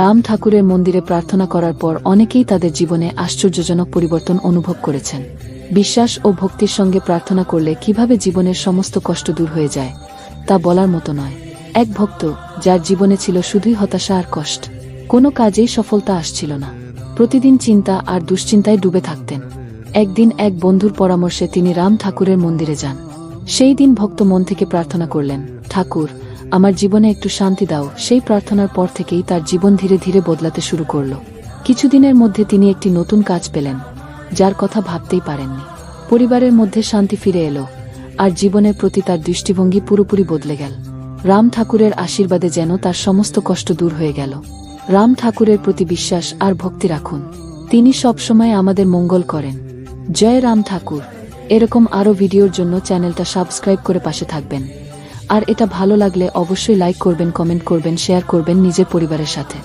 রাম ঠাকুরের মন্দিরে প্রার্থনা করার পর অনেকেই তাদের জীবনে আশ্চর্যজনক পরিবর্তন অনুভব করেছেন। বিশ্বাস ও ভক্তির সঙ্গে প্রার্থনা করলে কীভাবে জীবনের সমস্ত কষ্ট দূর হয়ে যায়, তা বলার মতো নয়। এক ভক্ত, যার জীবনে ছিল শুধুই হতাশা আর কষ্ট, কোনো কাজেই সফলতা আসছিল না। প্রতিদিন চিন্তা আর দুশ্চিন্তায় ডুবে থাকতেন। একদিন এক বন্ধুর পরামর্শে তিনি রাম ঠাকুরের মন্দিরে যান। সেই দিন ভক্ত মন থেকে প্রার্থনা করলেন, ঠাকুর আমার জীবনে একটু শান্তি দাও। সেই প্রার্থনার পর থেকেই তার জীবন ধীরে ধীরে বদলাতে শুরু করল। কিছুদিনের মধ্যে তিনি একটি নতুন কাজ পেলেন, যার কথা ভাবতেই পারেননি। পরিবারের মধ্যে শান্তি ফিরে এলো, আর জীবনের প্রতি তার দৃষ্টিভঙ্গি পুরোপুরি বদলে গেল। রাম ঠাকুরের আশীর্বাদে যেন তার সমস্ত কষ্ট দূর হয়ে গেল। রাম ঠাকুরের প্রতি বিশ্বাস আর ভক্তি রাখুন। তিনি সবসময় আমাদের মঙ্গল করেন। জয় রাম ঠাকুর। এরকম আরও ভিডিওর জন্য চ্যানেলটা সাবস্ক্রাইব করে পাশে থাকবেন। আর এটা ভালো লাগলে অবশ্যই লাইক করবেন কমেন্ট করবেন শেয়ার করবেন নিজের পরিবারের সাথে।